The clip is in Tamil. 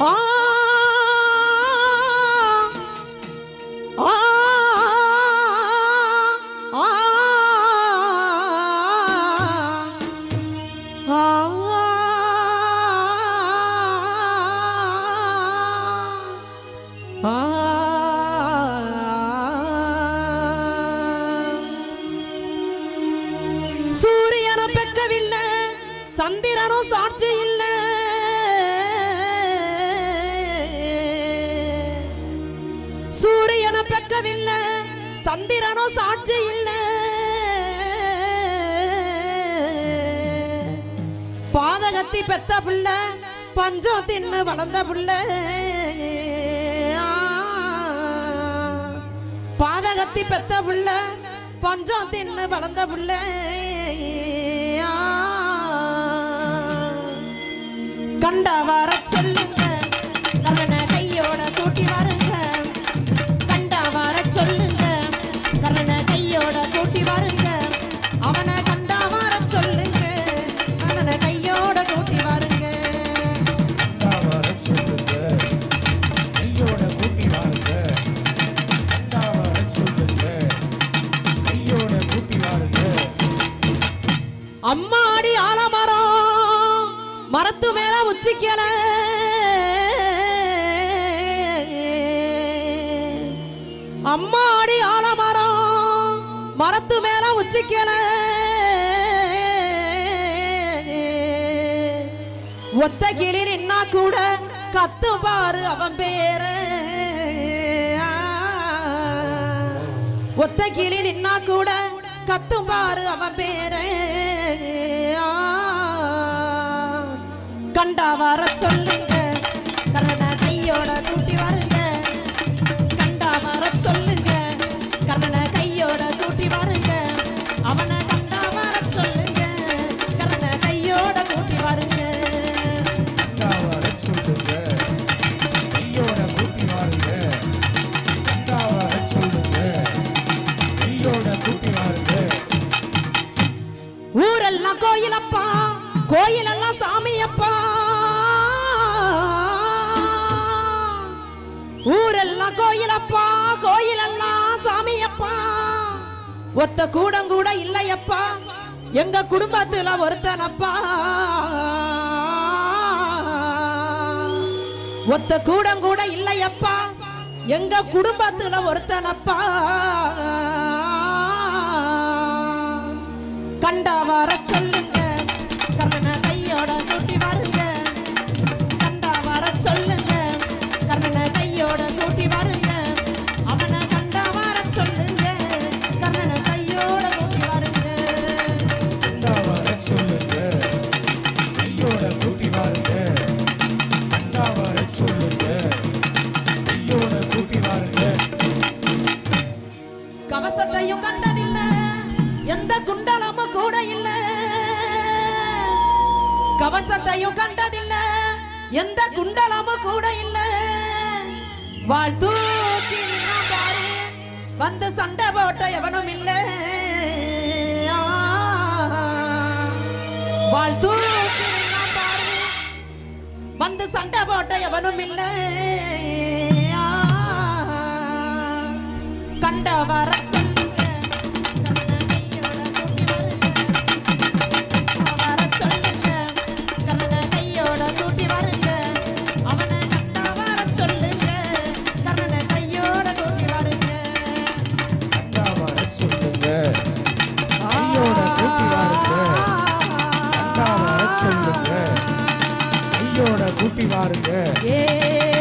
ஆ ஆ சூரியனும் பெக்கவில்லை சந்திரனும் சாட்சி இல்லை சந்திரனும் சாட்சி இல்லை. பாதகத்தி பெத்த புள்ள பஞ்சம் தின்னு வளர்ந்த பிள்ளை. பாதகத்தி பெத்த புள்ள பஞ்சம் தின்னு வளர்ந்த பிள்ளை. கண்டவார வர அம்மாடி ஆலமரம் மரத்து மேல உச்சிக்கல அம்மாடி ஆலமரம் மரத்து மேல உச்சிக்கல ஒத்த கிளி நின்னா கூட கத்து பாரு அவன் பேர. ஒத்த கிளி நின்னா கூட கத்தும் பாரு அவன் பேரே. கண்டா வர சொல்லு. ஊரெல்லாம் கோயிலப்பா கோயிலெல்லாம் சாமியப்பா. ஊரெல்லாம் கோயிலப்பா கோயிலெல்லாம் சாமியப்பா. ஒத்த கூடம் கூட இல்லையப்பா எங்க குடும்பத்துல ஒருத்தனப்பா. ஒத்த கூடம் கூட இல்லையப்பா எங்க குடும்பத்துல ஒருத்தனப்பா. சொல்லுங்க. கையோட கூட்டி வாருங்க. கவசத்தையும் கண்டதில்ல எந்த குண்டலமும் கூட இல்ல கவசத்தையும் கண்டதில்ல எந்த குண்டலமும் கூட இல்ல வாழ் வந்து சண்டை போட்ட எவனும் வந்து சண்டை போட்ட எவனும் இல்லை. கண்ட வர சொல்லுங்க. கர்ணனை வாருங்க. கூட்டி வாருங்க ஏ